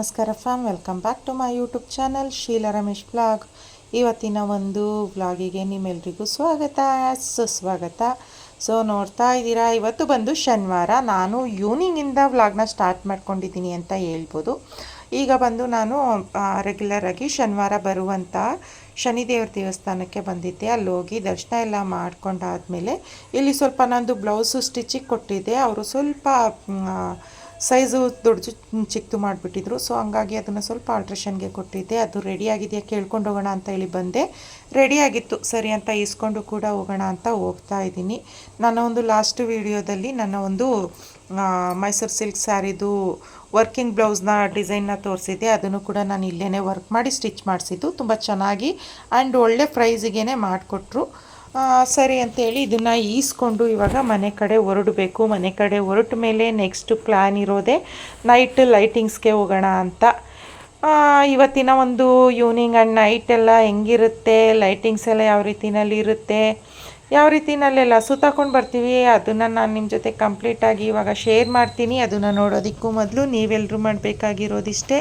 ನಮಸ್ಕಾರ fam, welcome back to my YouTube channel Sheela Ramesh blog. ಇವತ್ತಿನ ಒಂದು ವ್ಲಾಗಿಗೆ ನಿಮ್ಮೆಲ್ರಿಗೂ ಸ್ವಾಗತ, ಸುಸ್ವಾಗತ. ಸೊ ನೋಡ್ತಾ ಇದ್ದೀರಾ, ಇವತ್ತು ಬಂದು ಶನಿವಾರ. ನಾನು ಈವ್ನಿಂಗಿಂದ ವ್ಲಾಗ್ನ ಸ್ಟಾರ್ಟ್ ಮಾಡ್ಕೊಂಡಿದ್ದೀನಿ ಅಂತ ಹೇಳ್ಬೋದು. ಈಗ ಬಂದು ನಾನು ರೆಗ್ಯುಲರಾಗಿ ಶನಿವಾರ ಬರುವಂಥ ಶನಿದೇವ್ರ ದೇವಸ್ಥಾನಕ್ಕೆ ಬಂದಿದ್ದೆ. ಅಲ್ಲಿ ಹೋಗಿ ದರ್ಶನ ಎಲ್ಲ ಮಾಡ್ಕೊಂಡಾದಮೇಲೆ ಇಲ್ಲಿ ಸ್ವಲ್ಪ ನಂದು ಬ್ಲೌಸು ಸ್ಟಿಚಿಗೆ ಕೊಟ್ಟಿದ್ದೆ. ಅವರು ಸ್ವಲ್ಪ ಸೈಜು ದೊಡ್ಡ ಚಿಕ್ಕದು ಮಾಡಿಬಿಟ್ಟಿದ್ರು. ಸೊ ಹಂಗಾಗಿ ಅದನ್ನು ಸ್ವಲ್ಪ ಆಲ್ಟ್ರೇಷನ್ಗೆ ಕೊಟ್ಟಿದ್ದೆ. ಅದು ರೆಡಿ ಆಗಿದೆಯಾ ಕೇಳ್ಕೊಂಡು ಹೋಗೋಣ ಅಂತ ಹೇಳಿ ಬಂದೆ. ರೆಡಿ ಆಗಿತ್ತು. ಸರಿ ಅಂತ ಇಸ್ಕೊಂಡು ಕೂಡ ಹೋಗೋಣ ಅಂತ ಹೋಗ್ತಾ ಇದ್ದೀನಿ. ನನ್ನ ಒಂದು ಲಾಸ್ಟ್ ವಿಡಿಯೋದಲ್ಲಿ ನನ್ನ ಒಂದು ಮೈಸೂರು ಸಿಲ್ಕ್ ಸ್ಯಾರಿದು ವರ್ಕಿಂಗ್ ಬ್ಲೌಸ್ನ ಡಿಸೈನ್ನ ತೋರಿಸಿದ್ದೆ. ಅದನ್ನು ಕೂಡ ನಾನು ಇಲ್ಲೇ ವರ್ಕ್ ಮಾಡಿ ಸ್ಟಿಚ್ ಮಾಡಿಸಿದ್ದು. ತುಂಬ ಚೆನ್ನಾಗಿ ಆ್ಯಂಡ್ ಒಳ್ಳೆ ಪ್ರೈಸಿಗೇ ಮಾಡಿಕೊಟ್ರು. ಸರಿ ಅಂತೇಳಿ ಇದನ್ನು ಈಸ್ಕೊಂಡು ಇವಾಗ ಮನೆ ಕಡೆ ಹೊರಡಬೇಕು. ಮನೆ ಕಡೆ ಹೊರಟ ಮೇಲೆ ನೆಕ್ಸ್ಟ್ ಪ್ಲ್ಯಾನ್ ಇರೋದೇ ನೈಟ್ ಲೈಟಿಂಗ್ಸ್ಗೆ ಹೋಗೋಣ ಅಂತ. ಇವತ್ತಿನ ಒಂದು ಈವ್ನಿಂಗ್ ಆ್ಯಂಡ್ ನೈಟ್ ಎಲ್ಲ ಹೆಂಗಿರುತ್ತೆ? ಲೈಟಿಂಗ್ಸ್ ಎಲ್ಲ ಯಾವ ರೀತಿನಲ್ಲಿ ಇರುತ್ತೆ? ಯಾವ ರೀತಿನಲ್ಲೆಲ್ಲ ಸುತ್ತಾಕೊಂಡು ಬರ್ತೀವಿ? ಅದನ್ನು ನಾನು ನಿಮ್ಮ ಜೊತೆ ಕಂಪ್ಲೀಟಾಗಿ ಇವಾಗ ಶೇರ್ ಮಾಡ್ತೀನಿ. ಅದನ್ನು ನೋಡೋದಕ್ಕೂ ಮೊದಲು ನೀವೆಲ್ಲರೂ ಮಾಡಬೇಕಾಗಿರೋದಿಷ್ಟೇ.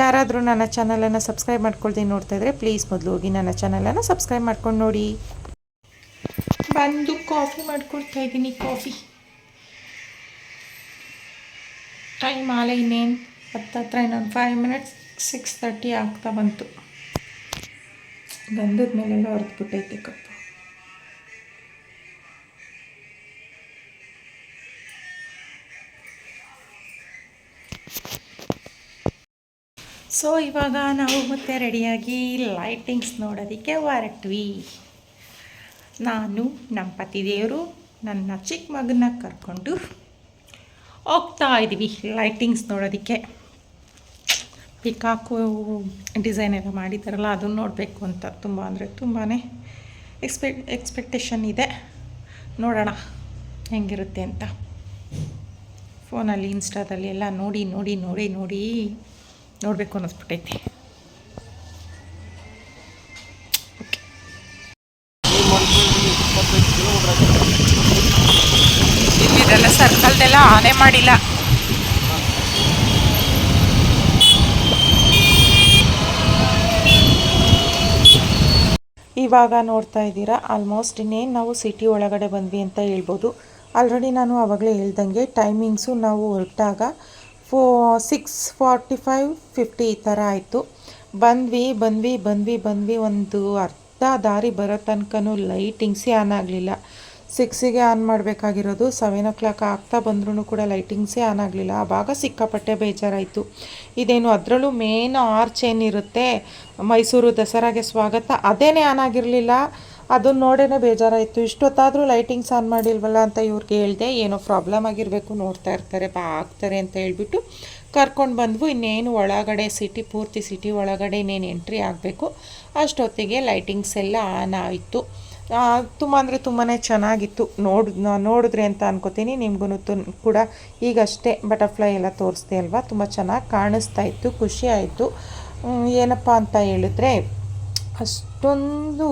ಯಾರಾದರೂ ನನ್ನ ಚಾನಲನ್ನು ಸಬ್ಸ್ಕ್ರೈಬ್ ಮಾಡ್ಕೊಳ್ತೀನಿ ನೋಡ್ತಾ ಇದ್ರೆ ಪ್ಲೀಸ್ ಮೊದಲು ಹೋಗಿ ನನ್ನ ಚಾನಲನ್ನು ಸಬ್ಸ್ಕ್ರೈಬ್ ಮಾಡ್ಕೊಂಡು ನೋಡಿ. ಬಂದು ಕಾಫಿ ಮಾಡಿಕೊಡ್ತಾ ಇದ್ದೀನಿ, ಕಾಫಿ. ಟೈಮ್ ಆಲೆ ಇನ್ನೇನು? ಹತ್ತತ್ರ ಇನ್ನೊಂದು ಫೈವ್ ಮಿನಿಟ್ಸ್ ಸಿಕ್ಸ್ ತರ್ಟಿ ಆಗ್ತಾ ಬಂತು. ಗಂಧದ ಮೇಲೆಲ್ಲ ಹೊರದ್ಬಿಟ್ಟೈತೆ ಕಪ್ಪು. ಸೊ ಇವಾಗ ನಾವು ಮತ್ತೆ ರೆಡಿಯಾಗಿ ಲೈಟಿಂಗ್ಸ್ ನೋಡೋದಕ್ಕೆ ಹೊರಟ್ವಿ. ನಾನು ನಮ್ಮ ಪತಿದೇವರು, ನನ್ನ ಚಿಕ್ಕ ಮಗನ ಕರ್ಕೊಂಡು ಹೋಗ್ತಾ ಇದ್ದೀವಿ ಲೈಟಿಂಗ್ಸ್ ನೋಡೋದಕ್ಕೆ. ಪಿಕಾಕು ಡಿಸೈನ್ ಎಲ್ಲ ಮಾಡಿದ್ದಾರಲ್ಲ, ಅದನ್ನು ನೋಡಬೇಕು ಅಂತ. ತುಂಬ ಅಂದರೆ ತುಂಬಾ ಎಕ್ಸ್ಪೆಕ್ಟ್ ಎಕ್ಸ್ಪೆಕ್ಟೇಷನ್ ಇದೆ. ನೋಡೋಣ ಹೆಂಗಿರುತ್ತೆ ಅಂತ. ಫೋನಲ್ಲಿ ಇನ್ಸ್ಟಾದಲ್ಲಿ ಎಲ್ಲ ನೋಡಿ ನೋಡಿ ನೋಡಿ ನೋಡಿ ನೋಡಬೇಕು ಅನ್ನಿಸ್ಬಿಟ್ಟೈತೆ. ಸರ್ಕಲ್ದೆಲ್ಲ ಆನೆ ಮಾಡಿಲ್ಲ. ಇವಾಗ ನೋಡ್ತಾ ಇದ್ದೀರಾ ಆಲ್ಮೋಸ್ಟ್ ಇನ್ನೇನು ನಾವು ಸಿಟಿ ಒಳಗಡೆ ಬಂದ್ವಿ ಅಂತ ಹೇಳ್ಬೋದು. ಆಲ್ರೆಡಿ ನಾನು ಆವಾಗಲೇ ಹೇಳ್ದಂಗೆ ಟೈಮಿಂಗ್ಸು ನಾವು ಹೊರಟಾಗ four six forty five fifty ಈ ಥರ ಆಯಿತು. ಬಂದ್ವಿ ಬಂದ್ವಿ ಬಂದ್ವಿ ಬಂದ್ವಿ, ಒಂದು ಅರ್ಧ ದಾರಿ ಬರೋ ತನಕನೂ ಲೈಟಿಂಗ್ಸೇ ಆನ್ ಆಗಲಿಲ್ಲ. ಸಿಕ್ಸಿಗೆ ಆನ್ ಮಾಡಬೇಕಾಗಿರೋದು. ಸೆವೆನ್ ಓ ಕ್ಲಾಕ್ ಆಗ್ತಾ ಬಂದ್ರೂ ಕೂಡ ಲೈಟಿಂಗ್ಸೇ ಆನ್ ಆಗಲಿಲ್ಲ. ಆವಾಗ ಸಿಕ್ಕಾಪಟ್ಟೆ ಬೇಜಾರಾಯಿತು. ಇದೇನು, ಅದರಲ್ಲೂ ಮೇನ್ ಆರ್ಚ್ ಏನಿರುತ್ತೆ? ಮೈಸೂರು ದಸರಾಗೆ ಸ್ವಾಗತ. ಅದೇನೇ ಆನ್ ಆಗಿರಲಿಲ್ಲ. ಅದನ್ನ ನೋಡೇ ಬೇಜಾರಾಯಿತು. ಇಷ್ಟೊತ್ತಾದರೂ ಲೈಟಿಂಗ್ಸ್ ಆನ್ ಮಾಡಿಲ್ವಲ್ಲ ಅಂತ ಇವ್ರಿಗೆ ಹೇಳಿದೆ. ಏನೋ ಪ್ರಾಬ್ಲಮ್ ಆಗಿರಬೇಕು, ನೋಡ್ತಾ ಇರ್ತಾರೆ, ಬಾ ಆಗ್ತಾರೆ ಅಂತ ಹೇಳ್ಬಿಟ್ಟು ಕರ್ಕೊಂಡು ಬಂದ್ವು. ಇನ್ನೇನು, ಒಳಗಡೆ ಸಿಟಿ ಪೂರ್ತಿ ಸಿಟಿ ಒಳಗಡೆ ಇನ್ನೇನು ಎಂಟ್ರಿ ಆಗಬೇಕು. ಅಷ್ಟೊತ್ತಿಗೆ ಲೈಟಿಂಗ್ಸ್ ಎಲ್ಲ ಆನ್ ಆಯಿತು. ತುಂಬ ಅಂದರೆ ತುಂಬಾ ಚೆನ್ನಾಗಿತ್ತು. ನೋಡ್ ನೋಡಿದ್ರಿ ಅಂತ ಅನ್ಕೋತೀನಿ. ನಿಮ್ಗೂ ಕೂಡ ಈಗಷ್ಟೇ ಬಟರ್ಫ್ಲೈ ಎಲ್ಲ ತೋರಿಸ್ದೆ ಅಲ್ವಾ? ತುಂಬ ಚೆನ್ನಾಗಿ ಕಾಣಿಸ್ತಾ ಇತ್ತು, ಖುಷಿ ಆಯಿತು. ಏನಪ್ಪ ಅಂತ ಹೇಳಿದ್ರೆ, ಅಷ್ಟೊಂದು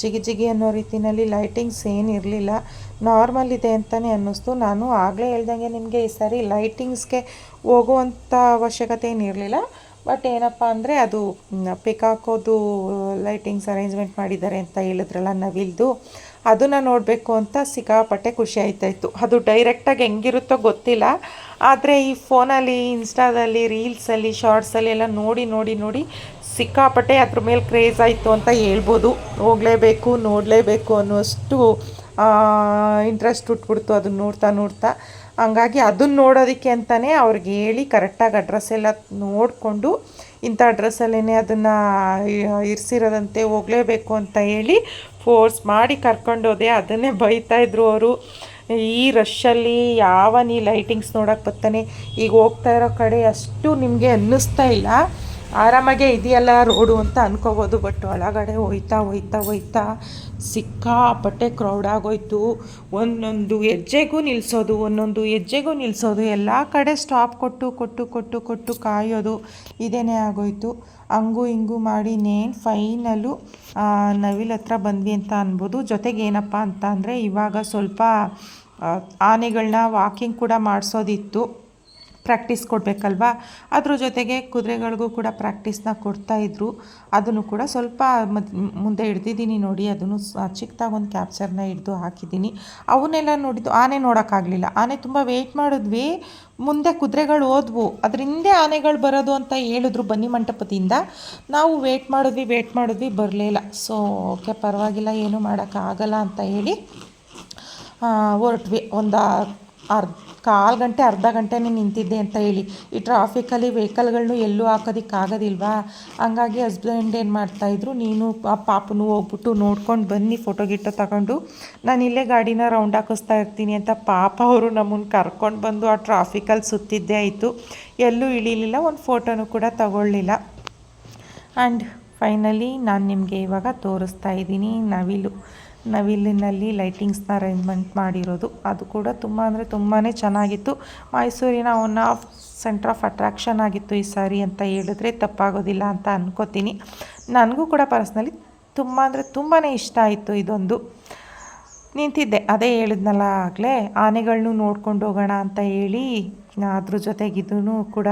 ಜಿಗಿ ಜಿಗಿ ಅನ್ನೋ ರೀತಿಯಲ್ಲಿ ಲೈಟಿಂಗ್ಸ್ ಏನಿರಲಿಲ್ಲ ನಾರ್ಮಲ್ ಇದೆ ಅಂತಲೇ ಅನ್ನಿಸ್ತು. ನಾನು ಆಗಲೇ ಹೇಳ್ದಂಗೆ ನಿಮಗೆ ಈ ಸಾರಿ ಲೈಟಿಂಗ್ಸ್ಗೆ ಹೋಗುವಂಥ ಅವಶ್ಯಕತೆ ಏನಿರಲಿಲ್ಲ ಬಟ್ ಏನಪ್ಪ ಅಂದರೆ ಅದು ಪಿಕಾಕೋದು ಲೈಟಿಂಗ್ಸ್ ಅರೇಂಜ್ಮೆಂಟ್ ಮಾಡಿದ್ದಾರೆ ಅಂತ ಹೇಳಿದ್ರಲ್ಲ ನವಿಲ್ದು, ಅದನ್ನು ನೋಡಬೇಕು ಅಂತ ಸಿಕ್ಕಾಪಟ್ಟೆ ಖುಷಿ ಆಯ್ತಾಯಿತ್ತು ಅದು ಡೈರೆಕ್ಟಾಗಿ ಹೆಂಗಿರುತ್ತೋ ಗೊತ್ತಿಲ್ಲ. ಆದರೆ ಈ ಫೋನಲ್ಲಿ ಇನ್ಸ್ಟಾದಲ್ಲಿ ರೀಲ್ಸಲ್ಲಿ ಶಾರ್ಟ್ಸಲ್ಲಿ ಎಲ್ಲ ನೋಡಿ ನೋಡಿ ನೋಡಿ ಸಿಕ್ಕಾಪಟ್ಟೆ ಅದ್ರ ಮೇಲೆ ಕ್ರೇಜ್ ಆಯಿತು ಅಂತ ಹೇಳ್ಬೋದು. ಹೋಗಲೇಬೇಕು, ನೋಡಲೇಬೇಕು ಅನ್ನೋಷ್ಟು ಇಂಟ್ರೆಸ್ಟ್ ಉಟ್ಬಿಡ್ತು ಅದನ್ನ ನೋಡ್ತಾ ನೋಡ್ತಾ. ಹಂಗಾಗಿ ಅದನ್ನ ನೋಡೋದಕ್ಕೆ ಅಂತಲೇ ಅವ್ರಿಗೆ ಹೇಳಿ ಕರೆಕ್ಟಾಗಿ ಅಡ್ರೆಸ್ ಎಲ್ಲ ನೋಡಿಕೊಂಡು ಇಂಥ ಅಡ್ರೆಸ್ಸಲ್ಲೇ ಅದನ್ನು ಇರಿಸಿರೋದಂತೆ ಹೋಗಲೇಬೇಕು ಅಂತ ಹೇಳಿ ಫೋರ್ಸ್ ಮಾಡಿ ಕರ್ಕೊಂಡೋದೆ. ಅದನ್ನೇ ಬೈತಾಯಿದ್ರು ಅವರು. ಈ ರಶ್ಶಲ್ಲಿ ಯಾವ ನೀ ಲೈಟಿಂಗ್ಸ್ ನೋಡೋಕ್ಕೆ ಬರ್ತಾನೆ? ಈಗ ಹೋಗ್ತಾ ಇರೋ ಕಡೆ ಅಷ್ಟು ನಿಮಗೆ ಅನ್ನಿಸ್ತಾ ಇಲ್ಲ. ಆರಾಮಾಗೆ ಇದೆಯಲ್ಲ ರೋಡು ಅಂತ ಅನ್ಕೋಬೋದು ಬಟ್ ಒಳಗಡೆ ಹೋಯ್ತಾ ಹೋಯ್ತಾ ಹೋಯ್ತಾ ಸಿಕ್ಕಾಪಟ್ಟೆ ಕ್ರೌಡ್ ಆಗೋಯ್ತು. ಒಂದೊಂದು ಹೆಜ್ಜೆಗೂ ನಿಲ್ಲಿಸೋದು ಒಂದೊಂದು ಹೆಜ್ಜೆಗೂ ನಿಲ್ಲಿಸೋದು ಎಲ್ಲ ಕಡೆ ಸ್ಟಾಪ್ ಕೊಟ್ಟು ಕೊಟ್ಟು ಕೊಟ್ಟು ಕೊಟ್ಟು ಕಾಯೋದು ಇದೇ ಆಗೋಯ್ತು. ಹಂಗೂ ಹಿಂಗು ಮಾಡಿ ನೇನು ಫೈನಲು ನವಿಲ್ ಹತ್ರ ಬಂದ್ವಿ ಅಂತ ಅನ್ಬೋದು. ಜೊತೆಗೆ ಏನಪ್ಪ ಅಂತ ಅಂದರೆ ಇವಾಗ ಸ್ವಲ್ಪ ಆನೆಗಳನ್ನ ವಾಕಿಂಗ್ ಕೂಡ ಮಾಡಿಸೋದಿತ್ತು. ಪ್ರಾಕ್ಟೀಸ್ ಕೊಡಬೇಕಲ್ವಾ? ಅದ್ರ ಜೊತೆಗೆ ಕುದುರೆಗಳಿಗೂ ಕೂಡ ಪ್ರಾಕ್ಟೀಸ್ನ ಕೊಡ್ತಾಯಿದ್ರು ಅದನ್ನು ಕೂಡ ಸ್ವಲ್ಪ ಮದ್ ಹಿಡ್ದಿದ್ದೀನಿ ನೋಡಿ. ಅದನ್ನು ಚಿಕ್ಕದಾಗಿ ಒಂದು ಕ್ಯಾಪ್ಚರ್ನ ಹಿಡಿದು ಹಾಕಿದ್ದೀನಿ. ಅವನ್ನೆಲ್ಲ ನೋಡಿದ್ದು ಆನೆ ನೋಡೋಕ್ಕಾಗಲಿಲ್ಲ. ಆನೆ ತುಂಬ ವೆಯ್ಟ್ ಮಾಡಿದ್ವಿ. ಮುಂದೆ ಕುದುರೆಗಳು ಹೋದ್ವು. ಹಿಂದೆ ಆನೆಗಳು ಬರೋದು ಅಂತ ಹೇಳಿದ್ರು ಬನ್ನಿ ಮಂಟಪದಿಂದ. ನಾವು ವೇಟ್ ಮಾಡಿದ್ವಿ ವೇಟ್ ಮಾಡಿದ್ವಿ ಬರಲಿಲ್ಲ ಸೊ ಓಕೆ ಪರವಾಗಿಲ್ಲ, ಏನೂ ಮಾಡೋಕ್ಕಾಗಲ್ಲ ಅಂತ ಹೇಳಿ ಹೊರಟ್ವಿ. ಒಂದು ಅರ್ಧ ಕಾಲು ಗಂಟೆ, ಅರ್ಧ ಗಂಟೆನೇ ನಿಂತಿದ್ದೆ ಅಂತ ಹೇಳಿ. ಈ ಟ್ರಾಫಿಕಲ್ಲಿ ವೆಹಿಕಲ್ಗಳನ್ನು ಎಲ್ಲೂ ಹಾಕೋದಕ್ಕಾಗೋದಿಲ್ವಾ ಹಂಗಾಗಿ ಹಸ್ಬೆಂಡ್ ಏನು ಮಾಡ್ತಾಯಿದ್ರು ನೀನು ಆ ಪಾಪನು ಹೋಗ್ಬಿಟ್ಟು ನೋಡ್ಕೊಂಡು ಬನ್ನಿ ಫೋಟೋ ಗಿಟ್ಟೋ ತಗೊಂಡು. ನಾನು ಇಲ್ಲೇ ಗಾಡಿನ ರೌಂಡ್ ಹಾಕಿಸ್ತಾ ಇರ್ತೀನಿ ಅಂತ ಪಾಪ ಅವರು ನಮ್ಮನ್ನು ಕರ್ಕೊಂಡು ಬಂದು ಆ ಟ್ರಾಫಿಕಲ್ಲಿ ಸುತ್ತಿದ್ದೇ ಆಯಿತು. ಎಲ್ಲೂ ಇಳಿಲಿಲ್ಲ, ಒಂದು ಫೋಟೋನು ಕೂಡ ತಗೊಳ್ಳಿಲ್ಲ. ಆ್ಯಂಡ್ ಫೈನಲಿ ನಾನು ನಿಮಗೆ ಇವಾಗ ತೋರಿಸ್ತಾ ಇದ್ದೀನಿ ನವಿಲು ನವಿಲಿನಲ್ಲಿ ಲೈಟಿಂಗ್ಸ್ನ ಅರೇಂಜ್ಮೆಂಟ್ ಮಾಡಿರೋದು. ಅದು ಕೂಡ ತುಂಬ ಅಂದರೆ ತುಂಬಾ ಚೆನ್ನಾಗಿತ್ತು. ಮೈಸೂರಿನ one of centre of attraction ಆಗಿತ್ತು ಈ ಸಾರಿ ಅಂತ ಹೇಳಿದ್ರೆ ತಪ್ಪಾಗೋದಿಲ್ಲ ಅಂತ ಅನ್ಕೋತೀನಿ. ನನಗೂ ಕೂಡ ಪರ್ಸ್ನಲಿ ತುಂಬ ಅಂದರೆ ತುಂಬಾ ಇಷ್ಟ ಆಯಿತು ಇದೊಂದು. ನಿಂತಿದ್ದೆ. ಅದೇ ಹೇಳಿದ್ನಲ್ಲ ಆಗಲೇ ಆನೆಗಳನ್ನೂ ನೋಡ್ಕೊಂಡು ಹೋಗೋಣ ಅಂತ ಹೇಳಿ, ಅದ್ರ ಜೊತೆಗೆ ಇದೂ ಕೂಡ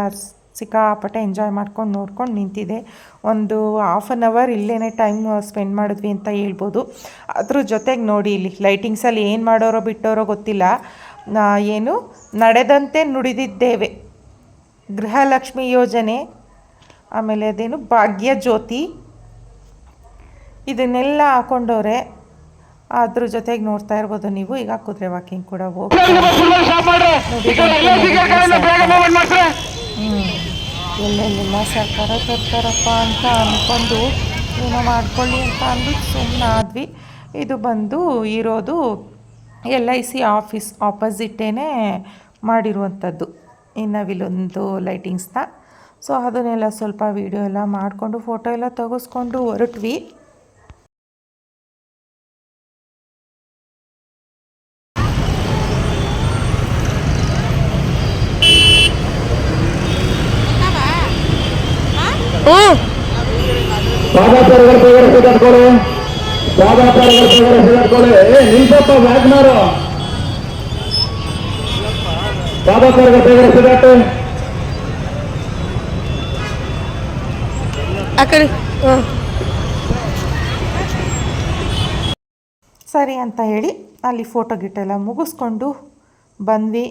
ಸಿಕ್ಕಾಪಟ್ಟೆ ಎಂಜಾಯ್ ಮಾಡ್ಕೊಂಡು ನೋಡ್ಕೊಂಡು ನಿಂತಿದೆ. ಒಂದು ಹಾಫ್ ಆನ್ ಅವರ್ ಇಲ್ಲೇ ಟೈಮ್ ಸ್ಪೆಂಡ್ ಮಾಡಿದ್ವಿ ಅಂತ ಹೇಳ್ಬೋದು. ಅದ್ರ ಜೊತೆಗೆ ನೋಡಿ ಇಲ್ಲಿ ಲೈಟಿಂಗ್ಸಲ್ಲಿ ಏನು ಮಾಡೋರೋ ಬಿಟ್ಟೋರೋ ಗೊತ್ತಿಲ್ಲ. ಏನು? ನಡೆದಂತೆ ನುಡಿದಿದ್ದೇವೆ. ಗೃಹಲಕ್ಷ್ಮಿ ಯೋಜನೆ ಆಮೇಲೆ ಅದೇನು? ಭಾಗ್ಯ ಜ್ಯೋತಿ. ಇದನ್ನೆಲ್ಲ ಹಾಕೊಂಡವ್ರೆ. ಅದ್ರ ಜೊತೆಗೆ ನೋಡ್ತಾ ಇರ್ಬೋದು ನೀವು. ಈಗ ಕುದುರೆ ವಾಕಿಂಗ್ ಕೂಡ ಹೋಗಿ ಹ್ಞೂ ಎಲ್ಲೆಲ್ಲೆಲ್ಲ ಸರ್ಕಾರ ತರ್ತಾರಪ್ಪ ಅಂತ ಅಂದ್ಕೊಂಡು ಏನೋ ಮಾಡ್ಕೊಳ್ಳಿ ಅಂತ ಅಂದ್ಬಿಟ್ಟು ಸುಮ್ಮನೆ ಆದ್ವಿ. ಇದು ಬಂದು ಇರೋದು ಎಲ್ ಐ ಸಿ ಆಫೀಸ್ ಆಪೋಸಿಟ್ಟೇ ಮಾಡಿರುವಂಥದ್ದು ಇನ್ನು ವಿಲೊಂದು ಲೈಟಿಂಗ್ಸ್ನ. ಸೊ ಅದನ್ನೆಲ್ಲ ಸ್ವಲ್ಪ ವೀಡಿಯೋ ಎಲ್ಲ ಮಾಡಿಕೊಂಡು, ಫೋಟೋ ಎಲ್ಲ ತೆಗೆಸ್ಕೊಂಡು ಹೊರಟ್ವಿ. ಸಿಗಟ್ಕೊಳ್ಳಿ ಸಿಗಟ್ಕೊಳ್ಳಿ ಸಿಗಟ್ಟು ಸರಿ ಅಂತ ಹೇಳಿ ಅಲ್ಲಿ ಫೋಟೋ ಗಿಟ್ಟೆಲ್ಲ ಮುಗಿಸ್ಕೊಂಡು ಬಂದ್ವಿ.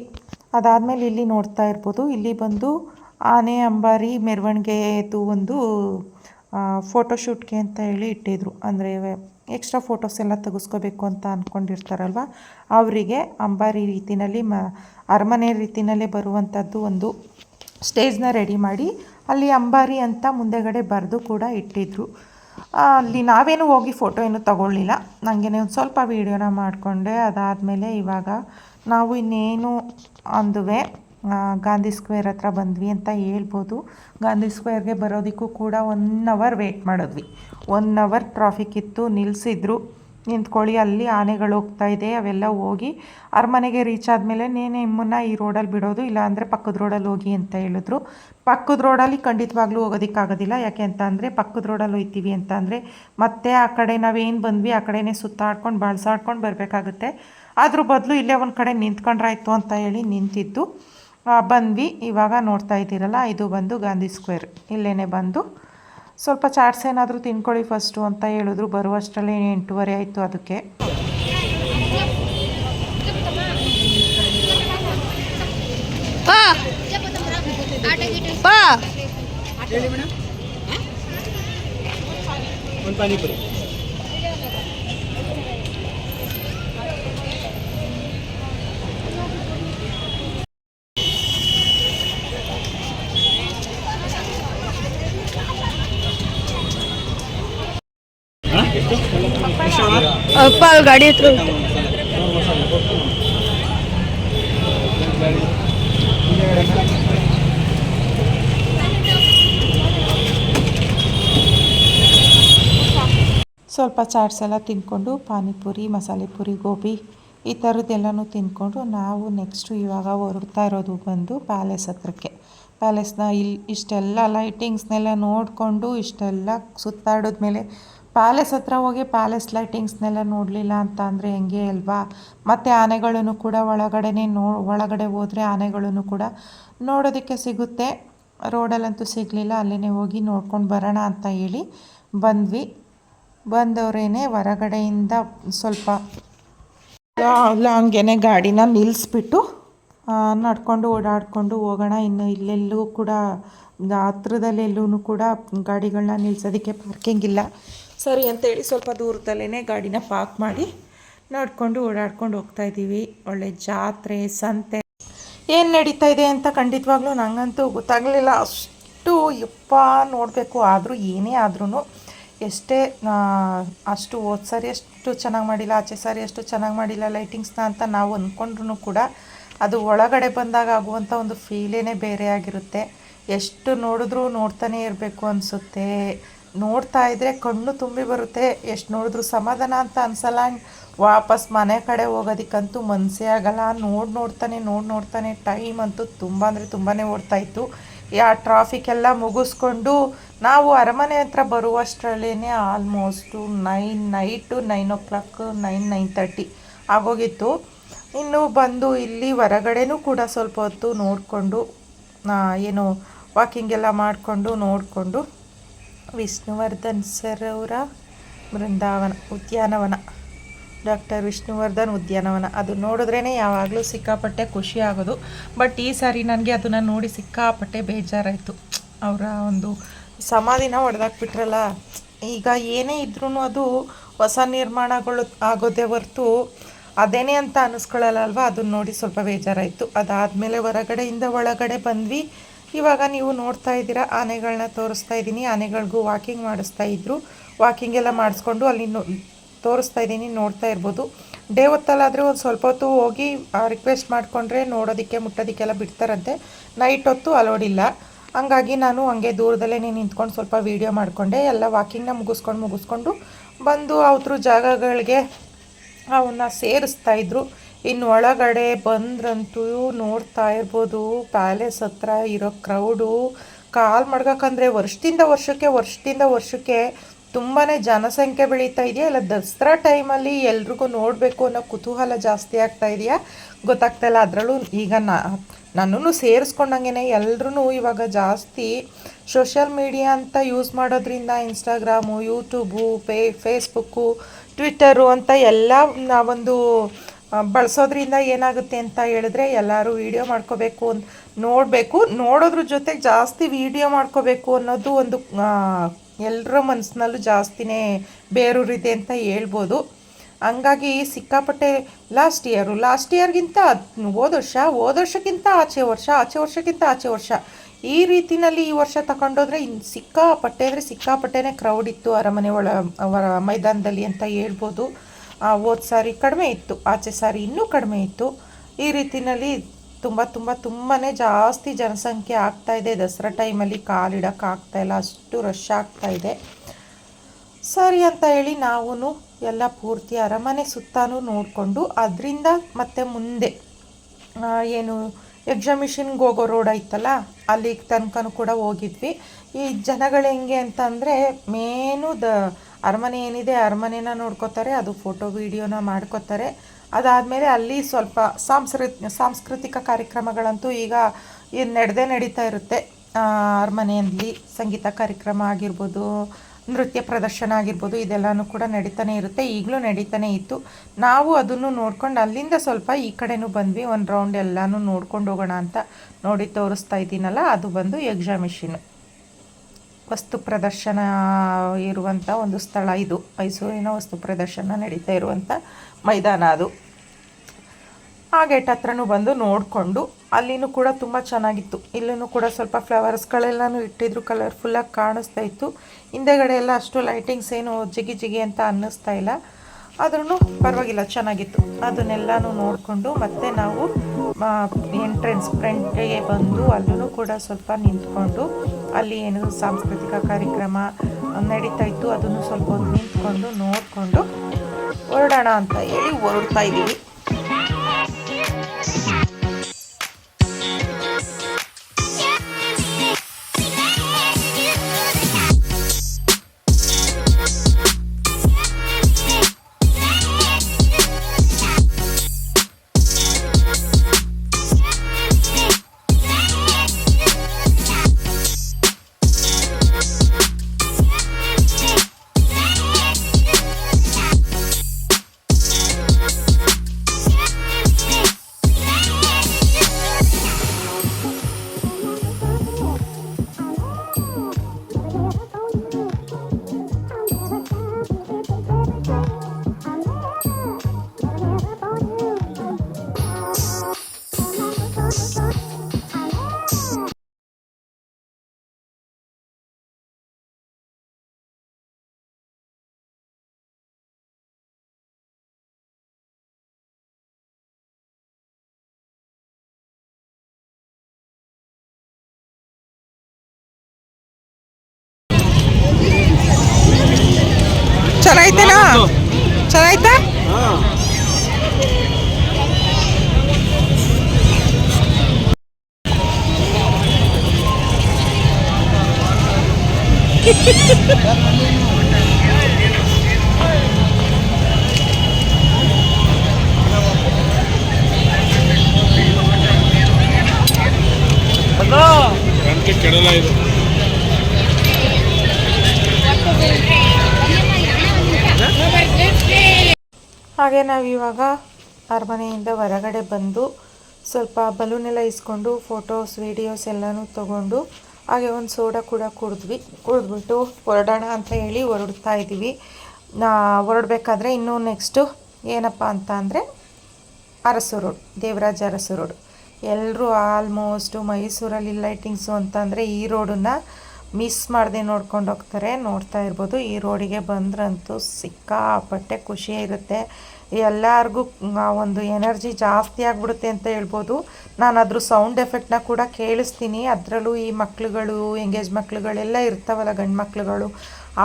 ಅದಾದಮೇಲೆ ಇಲ್ಲಿ ನೋಡ್ತಾ ಇರ್ಬೋದು. ಇಲ್ಲಿ ಬಂದು ಆನೆ, ಅಂಬಾರಿ ಮೆರವಣಿಗೆದು ಒಂದು ಫೋಟೋಶೂಟ್ಗೆ ಅಂತ ಹೇಳಿ ಇಟ್ಟಿದ್ರು. ಅಂದರೆ ಎಕ್ಸ್ಟ್ರಾ ಫೋಟೋಸ್ ಎಲ್ಲ ತೆಗೆಸ್ಕೋಬೇಕು ಅಂತ ಅಂದ್ಕೊಂಡಿರ್ತಾರಲ್ವ ಅವರಿಗೆ ಅಂಬಾರಿ ರೀತಿಯಲ್ಲಿ ಮ, ಅರಮನೆ ರೀತಿಯಲ್ಲೇ ಬರುವಂಥದ್ದು ಒಂದು ಸ್ಟೇಜ್ನ ರೆಡಿ ಮಾಡಿ, ಅಲ್ಲಿ ಅಂಬಾರಿ ಅಂತ ಮುಂದೆಗಡೆ ಬರೆದು ಕೂಡ ಇಟ್ಟಿದ್ರು. ಅಲ್ಲಿ ನಾವೇನು ಹೋಗಿ ಫೋಟೋ ಏನು ತಗೊಳ್ಳಿಲ್ಲ. ನನಗೆ ಒಂದು ಸ್ವಲ್ಪ ವೀಡಿಯೋನ ಮಾಡಿಕೊಂಡೆ. ಅದಾದಮೇಲೆ ಇವಾಗ ನಾವು ಇನ್ನೇನು ಅಂದುವೆ ಗಾಂಧಿ ಸ್ಕ್ವೇರ್ ಹತ್ರ ಬಂದ್ವಿ ಅಂತ ಹೇಳ್ಬೋದು. ಗಾಂಧಿ ಸ್ಕ್ವೇರ್ಗೆ ಬರೋದಕ್ಕೂ ಕೂಡ ಒನ್ ಅವರ್ ವೇಟ್ ಮಾಡಿದ್ವಿ. ಒನ್ ಅವರ್ ಟ್ರಾಫಿಕ್ ಇತ್ತು ನಿಲ್ಲಿಸಿದ್ರು ನಿಂತ್ಕೊಳ್ಳಿ, ಅಲ್ಲಿ ಆನೆಗಳು ಹೋಗ್ತಾ ಇದೆ, ಅವೆಲ್ಲ ಹೋಗಿ ಅರಮನೆಗೆ ರೀಚ್ ಆದಮೇಲೆ ನೇನೆ, ನಿಮ್ಮನ್ನು ಈ ರೋಡಲ್ಲಿ ಬಿಡೋದು, ಇಲ್ಲಾಂದರೆ ಪಕ್ಕದ ರೋಡಲ್ಲಿ ಹೋಗಿ ಅಂತ ಹೇಳಿದ್ರು. ಪಕ್ಕದ ರೋಡಲ್ಲಿ ಖಂಡಿತವಾಗ್ಲೂ ಹೋಗೋದಕ್ಕಾಗೋದಿಲ್ಲ ಯಾಕೆ ಅಂತ ಅಂದರೆ, ಪಕ್ಕದ ರೋಡಲ್ಲಿ ಹೋಯ್ತೀವಿ ಅಂತ ಅಂದರೆ, ಮತ್ತೆ ಆ ಕಡೆ ನಾವೇನು ಬಂದ್ವಿ, ಆ ಕಡೆನೇ ಸುತ್ತಾಡ್ಕೊಂಡು, ಬಳಸಾಡ್ಕೊಂಡು ಬರಬೇಕಾಗುತ್ತೆ. ಅದ್ರ ಬದಲು ಇಲ್ಲೇ ಒಂದು ಕಡೆ ನಿಂತ್ಕೊಂಡ್ರಾಯ್ತು ಅಂತ ಹೇಳಿ ನಿಂತಿದ್ದು. ಬಂದ್ವಿ. ಇವಾಗ ನೋಡ್ತಾ ಇದ್ದೀರಲ್ಲ ಇದು ಬಂದು ಗಾಂಧಿ ಸ್ಕ್ವೇರ್. ಇಲ್ಲೇ ಬಂದು ಸ್ವಲ್ಪ ಚಾಟ್ಸ್ ಏನಾದರೂ ತಿನ್ಕೊಳ್ಳಿ ಫಸ್ಟು ಅಂತ ಹೇಳಿದ್ರು. ಬರುವಷ್ಟರಲ್ಲಿ ಎಂಟೂವರೆ ಆಯಿತು ಅದಕ್ಕೆ. ಪಾ! ಪಾ! ಅಪ್ಪ ಅವ್ರ ಗಾಡಿ ಹತ್ರ ಸ್ವಲ್ಪ ಚಾಟ್ಸ್ ಎಲ್ಲ ತಿಂದ್ಕೊಂಡು ಪಾನಿಪುರಿ, ಮಸಾಲೆ ಪುರಿ, ಗೋಬಿ, ಈ ಥರದ್ದೆಲ್ಲನೂ ತಿಂದ್ಕೊಂಡು ನಾವು ನೆಕ್ಸ್ಟು ಇವಾಗ ಹೊರಡ್ತಾ ಇರೋದು ಬಂದು ಪ್ಯಾಲೇಸ್ ಹತ್ರಕ್ಕೆ. ಪ್ಯಾಲೇಸ್ನ ಇಲ್ಲಿ ಇಷ್ಟೆಲ್ಲ ಲೈಟಿಂಗ್ಸ್ನೆಲ್ಲ ನೋಡಿಕೊಂಡು ಇಷ್ಟೆಲ್ಲ ಸುತ್ತಾಡಿದ್ಮೇಲೆ ಪ್ಯಾಲೇಸ್ ಹತ್ರ ಹೋಗಿ ಪ್ಯಾಲೇಸ್ ಲೈಟಿಂಗ್ಸ್ನೆಲ್ಲ ನೋಡಲಿಲ್ಲ ಅಂತ ಅಂದರೆ ಹೆಂಗೆ ಅಲ್ವಾ? ಮತ್ತು ಆನೆಗಳನ್ನು ಕೂಡ ಒಳಗಡೆನೇ ನೋ, ಒಳಗಡೆ ಹೋದರೆ ಆನೆಗಳನ್ನು ಕೂಡ ನೋಡೋದಕ್ಕೆ ಸಿಗುತ್ತೆ. ರೋಡಲ್ಲಂತೂ ಸಿಗಲಿಲ್ಲ ಅಲ್ಲೇ ಹೋಗಿ ನೋಡ್ಕೊಂಡು ಬರೋಣ ಅಂತ ಹೇಳಿ ಬಂದ್ವಿ. ಬಂದವರೇನೆ ಹೊರಗಡೆಯಿಂದ ಸ್ವಲ್ಪ ಹಂಗೇನೆ ಗಾಡಿನ ನಿಲ್ಲಿಸ್ಬಿಟ್ಟು ನಡ್ಕೊಂಡು ಓಡಾಡಿಕೊಂಡು ಹೋಗೋಣ. ಇನ್ನು ಇಲ್ಲೆಲ್ಲೂ ಕೂಡ ಹತ್ರದಲ್ಲೆಲ್ಲೂ ಕೂಡ ಗಾಡಿಗಳನ್ನ ನಿಲ್ಸೋದಕ್ಕೆ ಪಾರ್ಕಿಂಗ್ ಇಲ್ಲ. ಸರಿ ಅಂತೇಳಿ ಸ್ವಲ್ಪ ದೂರದಲ್ಲೇ ಗಾಡಿನ ಪಾರ್ಕ್ ಮಾಡಿ ನಡ್ಕೊಂಡು ಓಡಾಡ್ಕೊಂಡು ಹೋಗ್ತಾ ಇದ್ದೀವಿ. ಒಳ್ಳೆ ಜಾತ್ರೆ, ಸಂತೆ. ಏನು ನಡೀತಾ ಇದೆ ಅಂತ ಖಂಡಿತವಾಗ್ಲೂ ನನಗಂತೂ ಗೊತ್ತಾಗಲಿಲ್ಲ. ಅಷ್ಟು ಯಪ್ಪ ನೋಡಬೇಕು. ಆದರೂ ಏನೇ ಆದ್ರೂ ಎಷ್ಟೇ ಅಷ್ಟು ಹೋದ ಸಾರಿ ಅಷ್ಟು ಚೆನ್ನಾಗಿ ಮಾಡಿಲ್ಲ, ಆಚೆ ಸಾರಿ ಅಷ್ಟು ಚೆನ್ನಾಗಿ ಮಾಡಿಲ್ಲ ಲೈಟಿಂಗ್ಸ್ನ ಅಂತ ನಾವು ಅಂದ್ಕೊಂಡ್ರು ಕೂಡ ಅದು ಒಳಗಡೆ ಬಂದಾಗ ಆಗುವಂಥ ಒಂದು ಫೀಲೇನೇ ಬೇರೆ ಆಗಿರುತ್ತೆ. ಎಷ್ಟು ನೋಡಿದ್ರೂ ನೋಡ್ತಾನೆ ಇರಬೇಕು ಅನಿಸುತ್ತೆ. ನೋಡ್ತಾ ಇದ್ದರೆ ಕಣ್ಣು ತುಂಬಿ ಬರುತ್ತೆ. ಎಷ್ಟು ನೋಡಿದ್ರು ಸಮಾಧಾನ ಅಂತ ಅನ್ಸಲ್ಲ. ವಾಪಸ್ ಮನೆ ಕಡೆ ಹೋಗೋದಿಕ್ಕಂತೂ ಮನಸ್ಸೇ ಆಗಲ್ಲ. ನೋಡಿ ನೋಡ್ತಾನೆ ನೋಡಿ ನೋಡ್ತಾನೆ. ಟೈಮ್ ಅಂತೂ ತುಂಬ ಅಂದರೆ ತುಂಬಾ ಓಡ್ತಾ ಇತ್ತು. ಯಾ ಟ್ರಾಫಿಕ್ ಎಲ್ಲ ಮುಗಿಸ್ಕೊಂಡು ನಾವು ಅರಮನೆ ಹತ್ರ ಬರುವಷ್ಟರಲ್ಲೇ almost nine night nine o'clock nine nine thirty ಆಗೋಗಿತ್ತು. ಇನ್ನು ಬಂದು ಇಲ್ಲಿ ಹೊರಗಡೆನೂ ಕೂಡ ಸ್ವಲ್ಪ ಹೊತ್ತು ನೋಡಿಕೊಂಡು ಏನು ವಾಕಿಂಗ್ ಎಲ್ಲ ಮಾಡಿಕೊಂಡು ನೋಡಿಕೊಂಡು ವಿಷ್ಣುವರ್ಧನ್ ಸರ್ ಅವರ ಬೃಂದಾವನ, ಉದ್ಯಾನವನ. ಡಾಕ್ಟರ್ ವಿಷ್ಣುವರ್ಧನ್ ಉದ್ಯಾನವನ. ಅದು ನೋಡಿದ್ರೇ ಯಾವಾಗಲೂ ಸಿಕ್ಕಾಪಟ್ಟೆ ಖುಷಿ ಆಗೋದು. ಬಟ್ ಈ ಸಾರಿ ನನಗೆ ಅದನ್ನು ನೋಡಿ ಸಿಕ್ಕಾಪಟ್ಟೆ ಬೇಜಾರಾಯಿತು. ಅವರ ಒಂದು ಸಮಾಧಿನ ಹೊಡೆದಾಕ್ಬಿಟ್ರಲ್ಲ ಈಗ ಏನೇ ಇದ್ರೂ ಅದು ಹೊಸ ನಿರ್ಮಾಣಗಳು ಆಗೋದೇ ಹೊರತು ಅದೇನೇ ಅಂತ ಅನ್ನಿಸ್ಕೊಳ್ಳಲ್ಲ ಅಲ್ವಾ? ಅದನ್ನ ನೋಡಿ ಸ್ವಲ್ಪ ಬೇಜಾರಾಯಿತು. ಅದಾದಮೇಲೆ ಹೊರಗಡೆಯಿಂದ ಒಳಗಡೆ ಬಂದ್ವಿ. ಇವಾಗ ನೀವು ನೋಡ್ತಾ ಇದ್ದೀರಾ ಆನೆಗಳನ್ನ ತೋರಿಸ್ತಾ ಇದ್ದೀನಿ, ಆನೆಗಳಿಗೂ ವಾಕಿಂಗ್ ಮಾಡಿಸ್ತಾ ಇದ್ರು. ವಾಕಿಂಗ್ ಎಲ್ಲ ಮಾಡಿಸ್ಕೊಂಡು ಅಲ್ಲಿ ತೋರಿಸ್ತಾ ಇದ್ದೀನಿ, ನೋಡ್ತಾ ಇರ್ಬೋದು. ಡೇ ಹೊತ್ತಲ್ಲಾದರೆ ಒಂದು ಸ್ವಲ್ಪ ಹೊತ್ತು ಹೋಗಿ ರಿಕ್ವೆಸ್ಟ್ ಮಾಡಿಕೊಂಡ್ರೆ ನೋಡೋದಕ್ಕೆ, ಮುಟ್ಟೋದಕ್ಕೆಲ್ಲ ಬಿಡ್ತಾರಂತೆ. ನೈಟ್ ಹೊತ್ತು ಅಲೋಡಿಲ್ಲ ಹಂಗಾಗಿ ನಾನು ಹಂಗೆ ದೂರದಲ್ಲೇ ನಿಂತ್ಕೊಂಡು ಸ್ವಲ್ಪ ವೀಡಿಯೋ ಮಾಡಿಕೊಂಡೆ. ಎಲ್ಲ ವಾಕಿಂಗ್ನ ಮುಗಿಸ್ಕೊಂಡು ಮುಗಿಸ್ಕೊಂಡು ಬಂದು ಅವ್ರ ಜಾಗಗಳಿಗೆ ಅವನ್ನ ಸೇರಿಸ್ತಾ ಇದ್ರು. ಇನ್ನು ಒಳಗಡೆ ಬಂದ್ರಂತೂ ನೋಡ್ತಾ ಇರ್ಬೋದು, ಪ್ಯಾಲೇಸ್ ಹತ್ರ ಇರೋ ಕ್ರೌಡು ಕಾಲ್ ಮಾಡ್ಬೇಕಂದ್ರೆ ವರ್ಷದಿಂದ ವರ್ಷಕ್ಕೆ ವರ್ಷದಿಂದ ವರ್ಷಕ್ಕೆ ತುಂಬಾ ಜನಸಂಖ್ಯೆ ಬೆಳೀತಾ ಇದೆಯಾ? ಇಲ್ಲ ದಸರಾ ಟೈಮಲ್ಲಿ ಎಲ್ರಿಗೂ ನೋಡಬೇಕು ಅನ್ನೋ ಕುತೂಹಲ ಜಾಸ್ತಿ ಆಗ್ತಾ ಇದೆಯಾ? ಗೊತ್ತಾಗ್ತಾ ಇಲ್ಲ. ಅದರಲ್ಲೂ ಈಗ ನಾ, ನನ್ನನ್ನು ಸೇರಿಸ್ಕೊಂಡಂಗೆ ಎಲ್ಲರೂ ಇವಾಗ ಜಾಸ್ತಿ ಸೋಷಿಯಲ್ ಮೀಡಿಯಾ ಅಂತ ಯೂಸ್ ಮಾಡೋದ್ರಿಂದ ಇನ್ಸ್ಟಾಗ್ರಾಮು ಯೂಟ್ಯೂಬು ಪೇ ಫೇಸ್ಬುಕ್ಕು ಟ್ವಿಟ್ಟರು ಅಂತ ಎಲ್ಲ ನಾವೊಂದು ಬಳಸೋದ್ರಿಂದ ಏನಾಗುತ್ತೆ ಅಂತ ಹೇಳಿದ್ರೆ ಎಲ್ಲರೂ ವೀಡಿಯೋ ಮಾಡ್ಕೋಬೇಕು ಅಂತ ನೋಡಬೇಕು. ನೋಡೋದ್ರ ಜೊತೆಗೆ ಜಾಸ್ತಿ ವೀಡಿಯೋ ಮಾಡ್ಕೋಬೇಕು ಅನ್ನೋದು ಒಂದು ಎಲ್ಲರ ಮನಸ್ಸಿನಲ್ಲೂ ಜಾಸ್ತಿನೇ ಬೇರೂರಿದೆ ಅಂತ ಹೇಳ್ಬೋದು. ಹಂಗಾಗಿ ಸಿಕ್ಕಾಪಟ್ಟೆ ಲಾಸ್ಟ್ ಇಯರು ಲಾಸ್ಟ್ ಇಯರ್ಗಿಂತ ಹೋದ ವರ್ಷ, ಹೋದ ವರ್ಷಕ್ಕಿಂತ ಆಚೆ ವರ್ಷ, ಆಚೆ ವರ್ಷಕ್ಕಿಂತ ಆಚೆ ವರ್ಷ ಈ ರೀತಿನಲ್ಲಿ ಈ ವರ್ಷ ತಗೊಂಡೋದ್ರೆ ಇನ್ನು ಸಿಕ್ಕಾಪಟ್ಟೆ ಅಂದರೆ ಸಿಕ್ಕಾಪಟ್ಟೆನೇ ಕ್ರೌಡ್ ಇತ್ತು ಅರಮನೆ ಒಳ ಮೈದಾನದಲ್ಲಿ ಅಂತ ಹೇಳ್ಬೋದು. ಹೋದ ಸಾರಿ ಕಡಿಮೆ ಇತ್ತು, ಆಚೆ ಸಾರಿ ಇನ್ನೂ ಕಡಿಮೆ ಇತ್ತು. ಈ ರೀತಿಯಲ್ಲಿ ತುಂಬ ತುಂಬ ತುಂಬಾ ಜಾಸ್ತಿ ಜನಸಂಖ್ಯೆ ಆಗ್ತಾ ಇದೆ. ದಸರಾ ಟೈಮಲ್ಲಿ ಕಾಲಿಡಕ್ಕೆ ಆಗ್ತಾ ಇಲ್ಲ, ಅಷ್ಟು ರಶ್ ಆಗ್ತಾ ಇದೆ. ಸರಿ ಅಂತ ಹೇಳಿ ನಾವು ಎಲ್ಲ ಪೂರ್ತಿ ಅರಮನೆ ಸುತ್ತಾನು ನೋಡಿಕೊಂಡು ಅದರಿಂದ ಮತ್ತೆ ಮುಂದೆ ಏನು ಎಕ್ಸಿಮಿಷನ್ಗೆ ಹೋಗೋ ರೋಡ್ ಐತಲ್ಲ, ಅಲ್ಲಿಗೆ ತನಕನೂ ಕೂಡ ಹೋಗಿದ್ವಿ. ಈ ಜನಗಳು ಹೆಂಗೆ ಅಂತಂದರೆ ಮೇನು ದ ಅರಮನೆ ಏನಿದೆ ಅರಮನೆನ ನೋಡ್ಕೋತಾರೆ, ಅದು ಫೋಟೋ ವೀಡಿಯೋನ ಮಾಡ್ಕೋತಾರೆ. ಅದಾದಮೇಲೆ ಅಲ್ಲಿ ಸ್ವಲ್ಪ ಸಾಂಸ್ಕೃತಿ ಸಾಂಸ್ಕೃತಿಕ ಕಾರ್ಯಕ್ರಮಗಳಂತೂ ಈಗ ನಡೆದೇ ನಡೀತಾ ಇರುತ್ತೆ. ಅರಮನೆಯಲ್ಲಿ ಸಂಗೀತ ಕಾರ್ಯಕ್ರಮ ಆಗಿರ್ಬೋದು, ನೃತ್ಯ ಪ್ರದರ್ಶನ ಆಗಿರ್ಬೋದು, ಇದೆಲ್ಲನೂ ಕೂಡ ನಡೀತಾನೆ ಇರುತ್ತೆ, ಈಗಲೂ ನಡೀತಾನೆ ಇತ್ತು. ನಾವು ಅದನ್ನು ನೋಡ್ಕೊಂಡು ಅಲ್ಲಿಂದ ಸ್ವಲ್ಪ ಈ ಕಡೆನೂ ಬಂದ್ವಿ, ಒಂದು ರೌಂಡ್ ಎಲ್ಲನೂ ನೋಡ್ಕೊಂಡು ಹೋಗೋಣ ಅಂತ ನೋಡಿ ತೋರಿಸ್ತಾ ಇದ್ದೀನಲ್ಲ, ಅದು ಬಂದು ಎಕ್ಸಾಮಿಷನ್ ವಸ್ತು ಪ್ರದರ್ಶನ ಇರುವಂಥ ಒಂದು ಸ್ಥಳ ಇದು. ಮೈಸೂರಿನ ವಸ್ತು ಪ್ರದರ್ಶನ ನಡೀತಾ ಇರುವಂಥ ಮೈದಾನ ಅದು. ಆ ಗೇಟ್ ಹತ್ರನೂ ಬಂದು ನೋಡಿಕೊಂಡು ಅಲ್ಲಿನೂ ಕೂಡ ತುಂಬ ಚೆನ್ನಾಗಿತ್ತು. ಇಲ್ಲೂ ಕೂಡ ಸ್ವಲ್ಪ ಫ್ಲವರ್ಸ್ಗಳೆಲ್ಲನೂ ಇಟ್ಟಿದ್ರು ಕಲರ್ಫುಲ್ಲಾಗಿ ಕಾಣಿಸ್ತಾ ಇತ್ತು. ಹಿಂದೆಗಡೆ ಎಲ್ಲ ಅಷ್ಟು ಲೈಟಿಂಗ್ಸ್ ಏನು ಜಿಗಿ ಜಿಗಿ ಅಂತ ಅನ್ನಿಸ್ತಾ ಇಲ್ಲ. ಆದ್ರೂ ಪರವಾಗಿಲ್ಲ, ಚೆನ್ನಾಗಿತ್ತು. ಅದನ್ನೆಲ್ಲನೂ ನೋಡಿಕೊಂಡು ಮತ್ತೆ ನಾವು ಎಂಟ್ರೆನ್ಸ್ ಫ್ರಂಟ್ಗೆ ಬಂದು ಅಲ್ಲೂ ಕೂಡ ಸ್ವಲ್ಪ ನಿಂತ್ಕೊಂಡು ಅಲ್ಲಿ ಏನು ಸಾಂಸ್ಕೃತಿಕ ಕಾರ್ಯಕ್ರಮ ನಡೀತಾ ಇತ್ತು, ಅದನ್ನು ಸ್ವಲ್ಪ ಹೊತ್ತು ನಿಂತ್ಕೊಂಡು ನೋಡಿಕೊಂಡು ಹೊರಡೋಣ ಅಂತ ಹೇಳಿ ಹೊರಡ್ತಾ ಇದ್ದೀವಿ. ಕೆಡಲ ಇದು. ಹಾಗೆ ನಾವು ಇವಾಗ ಅರಮನೆಯಿಂದ ಹೊರಗಡೆ ಬಂದು ಸ್ವಲ್ಪ ಬಲೂನ್ ಎಲ್ಲ ಇಸ್ಕೊಂಡು ಫೋಟೋಸ್ ವಿಡಿಯೋಸ್ ಎಲ್ಲನೂ ತೊಗೊಂಡು ಹಾಗೆ ಒಂದು ಸೋಡಾ ಕೂಡ ಕುಡಿದ್ವಿ. ಕುಡಿದ್ಬಿಟ್ಟು ಹೊರಡೋಣ ಅಂತ ಹೇಳಿ ಹೊರಡ್ತಾ ಇದ್ದೀವಿ. ಹೊರಡ್ಬೇಕಾದ್ರೆ ಇನ್ನೂ ನೆಕ್ಸ್ಟು ಏನಪ್ಪ ಅಂತ ಅಂದರೆ ಅರಸು ರೋಡ್ ದೇವರಾಜ ಅರಸು ರೋಡ್ ಎಲ್ಲರೂ ಆಲ್ಮೋಸ್ಟು ಮೈಸೂರಲ್ಲಿ ಲೈಟಿಂಗ್ಸು ಅಂತಂದರೆ ಈ ರೋಡನ್ನು ಮಿಸ್ ಮಾಡದೆ ನೋಡ್ಕೊಂಡು ಹೋಗ್ತಾರೆ. ನೋಡ್ತಾ ಇರ್ಬೋದು. ಈ ರೋಡಿಗೆ ಬಂದ್ರಂತೂ ಸಿಕ್ಕಾಪಟ್ಟೆ ಖುಷಿ ಇರುತ್ತೆ. ಎಲ್ಲರಿಗೂ ಒಂದು ಎನರ್ಜಿ ಜಾಸ್ತಿ ಆಗಿಬಿಡುತ್ತೆ ಅಂತ ಹೇಳ್ಬೋದು. ನಾನು ಅದ್ರ ಸೌಂಡ್ ಎಫೆಕ್ಟ್ನ ಕೂಡ ಕೇಳಿಸ್ತೀನಿ. ಅದರಲ್ಲೂ ಈ ಮಕ್ಳುಗಳು ಎಂಗೇಜ್ ಮಕ್ಳುಗಳೆಲ್ಲ ಇರ್ತಾವಲ್ಲ ಗಂಡು ಮಕ್ಳುಗಳು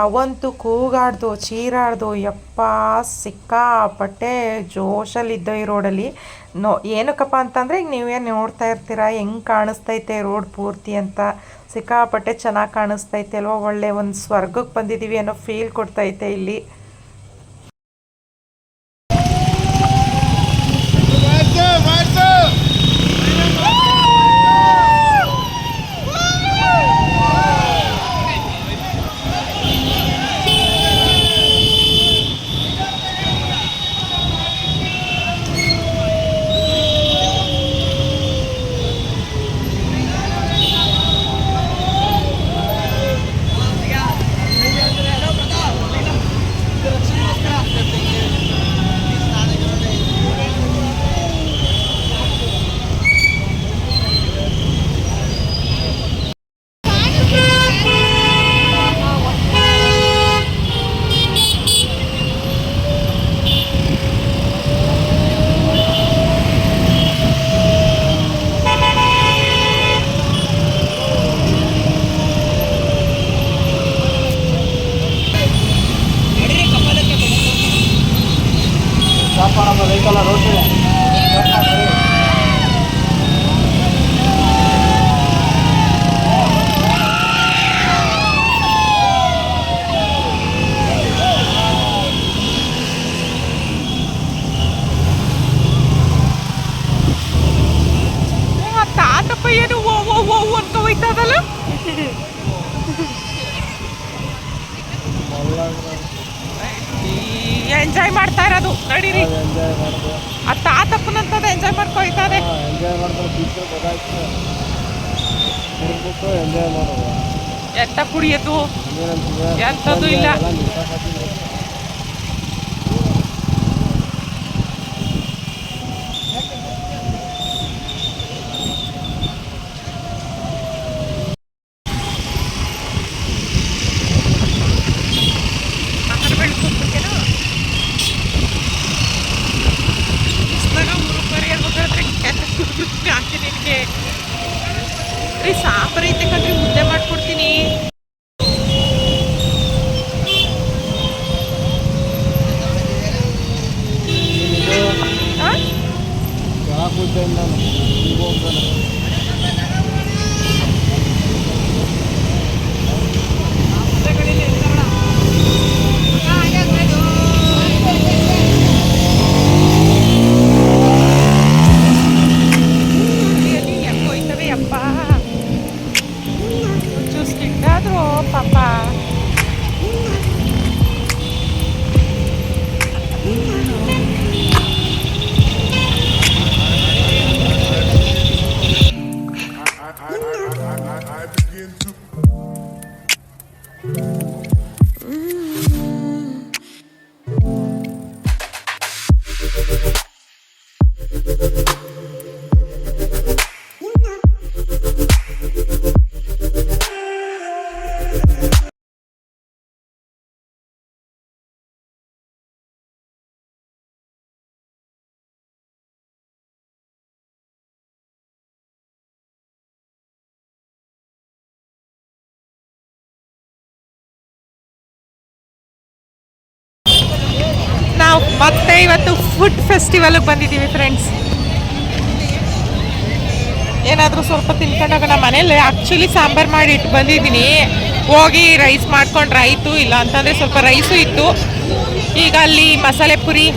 ಅವಂತೂ ಕೂಗಾಡ್ದು, ಚೀರಾಡ್ದು, ಯಪ್ಪ, ಸಿಕ್ಕಾಪಟ್ಟೆ ಜೋಶಲ್ಲಿದ್ದೋ ಈ ರೋಡಲ್ಲಿ ನೋ, ಏನಕ್ಕಪ್ಪ ಅಂತಂದರೆ ಈಗ ನೀವೇ ನೋಡ್ತಾ ಇರ್ತೀರಾ? ಹೆಂಗೆ ಕಾಣಿಸ್ತೈತೆ ರೋಡ್ ಪೂರ್ತಿ ಅಂತ? ಸಿಕ್ಕಾಪಟ್ಟೆ ಚೆನ್ನಾಗಿ ಕಾಣಿಸ್ತೈತೆ ಅಲ್ವಾ? ಒಳ್ಳೆ ಒಂದು ಸ್ವರ್ಗಕ್ಕೆ ಬಂದಿದ್ದೀವಿ ಅನ್ನೋ ಫೀಲ್ ಕೊಡ್ತೈತೆ ಇಲ್ಲಿ. ನಾವು ಮತ್ತೆ ಇವತ್ತು ಫುಡ್ ಫೆಸ್ಟಿವಲ್ಗೆ ಬಂದಿದ್ದೀವಿ ಫ್ರೆಂಡ್ಸ್ ಏನಾದರೂ ಸ್ವಲ್ಪ ತಿನ್ಕೊಂಡಾಗ ನಮ್ಮ ಮನೇಲಿ ಆ್ಯಕ್ಚುಲಿ ಸಾಂಬಾರು ಮಾಡಿ ಇಟ್ಟು ಬಂದಿದ್ದೀನಿ. ಹೋಗಿ ರೈಸ್ ಮಾಡ್ಕೊಂಡ್ರೆ ಆಯಿತು, ಇಲ್ಲ ಅಂತಂದರೆ ಸ್ವಲ್ಪ ರೈಸು ಇತ್ತು. ಈಗ ಅಲ್ಲಿ ಮಸಾಲೆ ಪುರಿ,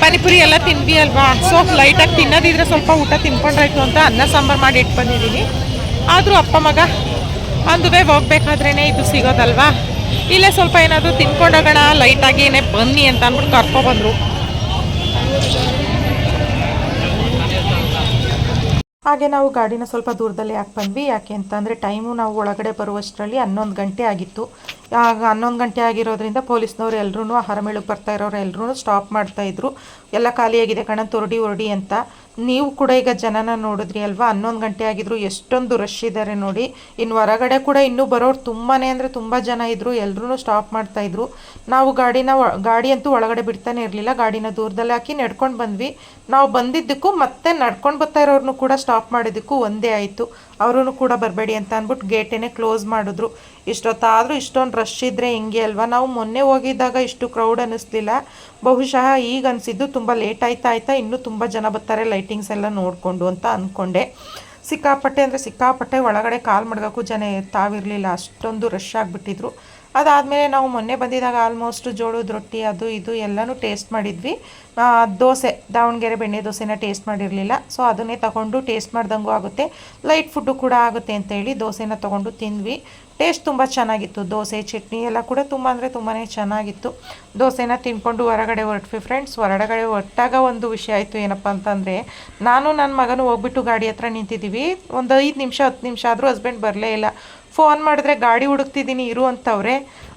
ಪಾನಿಪುರಿ ಎಲ್ಲ ತಿಂದ್ವಿ ಅಲ್ವಾ? ಸೊ ಲೈಟಾಗಿ ತಿನ್ನೋದಿದ್ರೆ ಸ್ವಲ್ಪ ಊಟ ತಿನ್ಕೊಂಡ್ರಾಯ್ತು ಅಂತ ಅನ್ನ ಸಾಂಬಾರು ಮಾಡಿ ಇಟ್ಟು ಬಂದಿದ್ದೀನಿ. ಆದರೂ ಅಪ್ಪ ಮಗ ಅಂದುವೇ ಹೋಗ್ಬೇಕಾದ್ರೇ ಇದು ಸಿಗೋದಲ್ವಾ? ಇಲ್ಲೇ ಸ್ವಲ್ಪ ಏನಾದರೂ ತಿನ್ಕೊಂಡೋಗೋಣ ಲೈಟಾಗಿ ಏನೇ ಬನ್ನಿ ಅಂತ ಅಂದ್ಬಿಟ್ಟು ಕರ್ಕೊಬಂದರು ಹಾಗೆ ನಾವು ಗಾಡಿನ ಸ್ವಲ್ಪ ದೂರದಲ್ಲಿ ಯಾಕೆ ಬಂದ್ವಿ? ಯಾಕೆ ಅಂತಂದರೆ ಟೈಮು ನಾವು ಒಳಗಡೆ ಬರುವಷ್ಟರಲ್ಲಿ ಹನ್ನೊಂದು ಗಂಟೆ ಆಗಿತ್ತು. ಆಗ ಹನ್ನೊಂದು ಗಂಟೆ ಆಗಿರೋದ್ರಿಂದ ಪೊಲೀಸ್ನವ್ರು ಎಲ್ಲರೂ ಹರಮೇಳಕ್ಕೆ ಬರ್ತಾ ಇರೋರು ಎಲ್ಲರೂ ಸ್ಟಾಪ್ ಮಾಡ್ತಾಯಿದ್ರು ಎಲ್ಲ ಖಾಲಿಯಾಗಿದೆ ಕಣ, ತೊರಡಿ ಹೊರಡಿ ಅಂತ. ನೀವು ಕೂಡ ಈಗ ಜನನ ನೋಡಿದ್ರಿ ಅಲ್ವಾ? ಹನ್ನೊಂದು ಗಂಟೆ ಆಗಿದ್ರು ಎಷ್ಟೊಂದು ರಶ್ ಇದ್ದಾರೆ ನೋಡಿ. ಇನ್ನು ಹೊರಗಡೆ ಕೂಡ ಇನ್ನೂ ಬರೋರು ತುಂಬಾ ಅಂದರೆ ತುಂಬ ಜನ ಇದ್ದರು ಎಲ್ಲರೂ ಸ್ಟಾಪ್ ಮಾಡ್ತಾಯಿದ್ರು ನಾವು ಗಾಡಿನ ಗಾಡಿ ಅಂತೂ ಒಳಗಡೆ ಬಿಡ್ತಾನೆ ಇರಲಿಲ್ಲ. ಗಾಡಿನ ದೂರದಲ್ಲಿ ಹಾಕಿ ನಡ್ಕೊಂಡು ಬಂದ್ವಿ. ನಾವು ಬಂದಿದ್ದಕ್ಕೂ ಮತ್ತೆ ನಡ್ಕೊಂಡು ಬರ್ತಾ ಇರೋರ್ನು ಕೂಡ ಸ್ಟಾಪ್ ಮಾಡಿದ್ದಕ್ಕೂ ಒಂದೇ ಆಯಿತು. ಅವರೂ ಕೂಡ ಬರಬೇಡಿ ಅಂತ ಅಂದ್ಬಿಟ್ಟು ಗೇಟೇನೆ ಕ್ಲೋಸ್ ಮಾಡಿದ್ರು. ಇಷ್ಟೊತ್ತಾದರೂ ಇಷ್ಟೊಂದು ರಶ್ ಇದ್ದರೆ ಹಿಂಗೆ ಅಲ್ವಾ? ನಾವು ಮೊನ್ನೆ ಹೋಗಿದ್ದಾಗ ಇಷ್ಟು ಕ್ರೌಡ್ ಅನ್ನಿಸ್ಲಿಲ್ಲ. ಬಹುಶಃ ಈಗ ಅನಿಸಿದ್ದು ತುಂಬ ಲೇಟ್ ಆಯ್ತಾ ಆಯ್ತಾ ಇನ್ನೂ ತುಂಬ ಜನ ಬರ್ತಾರೆ ಲೈಟಿಂಗ್ಸ್ ಎಲ್ಲ ನೋಡಿಕೊಂಡು ಅಂತ ಅಂದ್ಕೊಂಡೆ ಸಿಕ್ಕಾಪಟ್ಟೆ ಅಂದರೆ ಸಿಕ್ಕಾಪಟ್ಟೆ ಒಳಗಡೆ ಕಾಲ್ ಮಡ್ಗೋಕ್ಕೂ ಜನ ತಾವಿರಲಿಲ್ಲ. ಅಷ್ಟೊಂದು ರಶ್ ಆಗಿಬಿಟ್ಟಿದ್ರು. ಅದಾದಮೇಲೆ ನಾವು ಮೊನ್ನೆ ಬಂದಿದ್ದಾಗ ಆಲ್ಮೋಸ್ಟ್ ಜೋಳದ ರೊಟ್ಟಿ ಅದು ಇದು ಎಲ್ಲನೂ ಟೇಸ್ಟ್ ಮಾಡಿದ್ವಿ. ದೋಸೆ, ದಾವಣಗೆರೆ ಬೆಣ್ಣೆ ದೋಸೆನ ಟೇಸ್ಟ್ ಮಾಡಿರಲಿಲ್ಲ. ಸೊ ಅದನ್ನೇ ತಗೊಂಡು ಟೇಸ್ಟ್ ಮಾಡ್ದಂಗೂ ಆಗುತ್ತೆ. ಲೈಟ್ ಫುಡ್ಡು ಕೂಡ ಆಗುತ್ತೆ ಅಂತೇಳಿ ದೋಸೆನ ತೊಗೊಂಡು ತಿಂದ್ವಿ. ಟೇಸ್ಟ್ ತುಂಬ ಚೆನ್ನಾಗಿತ್ತು. ದೋಸೆ, ಚಟ್ನಿ ಎಲ್ಲ ಕೂಡ ತುಂಬ ಅಂದರೆ ತುಂಬಾ ಚೆನ್ನಾಗಿತ್ತು. ದೋಸೆನ ತಿನ್ಕೊಂಡು ಹೊರಗಡೆ ಹೊರಟ್ವಿ ಫ್ರೆಂಡ್ಸ್ ಹೊರಗಡೆ ಹೊರಟಾಗ ಒಂದು ವಿಷಯ ಆಯಿತು ಏನಪ್ಪ ಅಂತಂದರೆ, ನಾನು ನನ್ನ ಮಗನೂ ಹೋಗ್ಬಿಟ್ಟು ಗಾಡಿ ಹತ್ರ ನಿಂತಿದ್ದೀವಿ. ಒಂದು ಐದು ನಿಮಿಷ, ಹತ್ತು ನಿಮಿಷ ಆದರೂ ಹಸ್ಬೆಂಡ್ ಬರಲೇ ಇಲ್ಲ. ಫೋನ್ ಮಾಡಿದ್ರೆ ಗಾಡಿ ಹುಡುಕ್ತಿದ್ದೀನಿ ಇರು ಅಂತವ್ರೆ.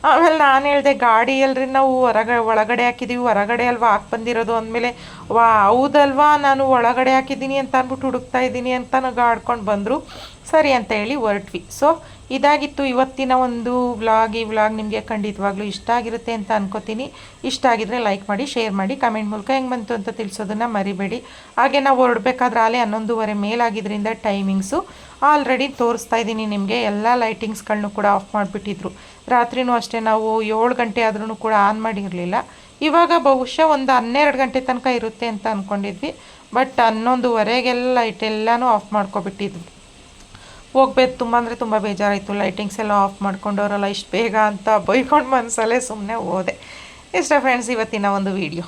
ಆಮೇಲೆ ನಾನು ಹೇಳಿದೆ, ಗಾಡಿ ಅಲ್ರಿ ನಾವು ಹೊರಗಡೆ ಒಳಗಡೆ ಹಾಕಿದ್ದೀವಿ ಹೊರಗಡೆ ಅಲ್ವಾ ಹಾಕಿ ಬಂದಿರೋದು ಅಂದಮೇಲೆ, ವಾ, ಹೌದಲ್ವಾ ನಾನು ಒಳಗಡೆ ಹಾಕಿದ್ದೀನಿ ಅಂತ ಅಂದ್ಬಿಟ್ಟು ಹುಡುಕ್ತಾ ಇದ್ದೀನಿ ಅಂತ ಆಡ್ಕೊಂಡು ಬಂದರು. ಸರಿ ಅಂತ ಹೇಳಿ ಹೊರಟ್ವಿ. ಸೊ ಇದಾಗಿತ್ತು ಇವತ್ತಿನ ಒಂದು ವ್ಲಾಗ್, ಈ ವ್ಲಾಗ್ ನಿಮಗೆ ಖಂಡಿತವಾಗ್ಲೂ ಇಷ್ಟ ಆಗಿರುತ್ತೆ ಅಂತ ಅನ್ಕೋತೀನಿ. ಇಷ್ಟ ಆಗಿದ್ರೆ ಲೈಕ್ ಮಾಡಿ, ಶೇರ್ ಮಾಡಿ, ಕಮೆಂಟ್ ಮೂಲಕ ಹೆಂಗೆ ಬಂತು ಅಂತ ತಿಳಿಸೋದನ್ನು ಮರಿಬೇಡಿ. ಹಾಗೆ ನಾವು ಹೊರಡಬೇಕಾದ್ರೆ ಅಲ್ಲೇ ಹನ್ನೊಂದುವರೆ ಮೇಲಾಗಿದ್ದರಿಂದ ಟೈಮಿಂಗ್ಸು ಆಲ್ರೆಡಿ ತೋರಿಸ್ತಾ ಇದ್ದೀನಿ ನಿಮಗೆ, ಎಲ್ಲ ಲೈಟಿಂಗ್ಸ್ಗಳನ್ನೂ ಕೂಡ ಆಫ್ ಮಾಡಿಬಿಟ್ಟಿದ್ರು. ರಾತ್ರಿನೂ ಅಷ್ಟೇ ನಾವು ಏಳು ಗಂಟೆ ಆದ್ರೂ ಕೂಡ ಆನ್ ಮಾಡಿರಲಿಲ್ಲ. ಇವಾಗ ಬಹುಶಃ ಒಂದು ಹನ್ನೆರಡು ಗಂಟೆ ತನಕ ಇರುತ್ತೆ ಅಂತ ಅಂದ್ಕೊಂಡಿದ್ವಿ ಬಟ್ ಹನ್ನೊಂದುವರೆಗೆಲ್ಲ ಲೈಟ್ ಎಲ್ಲನೂ ಆಫ್ ಮಾಡ್ಕೊಬಿಟ್ಟಿದ್ವಿ. ಹೋಗ್ಬೇಕು ತುಂಬ ಅಂದರೆ ತುಂಬ ಬೇಜಾರಾಯಿತು. ಲೈಟಿಂಗ್ಸ್ ಎಲ್ಲ ಆಫ್ ಮಾಡ್ಕೊಂಡವರಲ್ಲ ಇಷ್ಟು ಬೇಗ ಅಂತ ಬೈಕೊಂಡು ಮನಸಲ್ಲೇ ಸುಮ್ಮನೆ ಹೋದೆ. ಇಷ್ಟ ಫ್ರೆಂಡ್ಸ್ ಇವತ್ತಿನ ಒಂದು ವೀಡಿಯೋ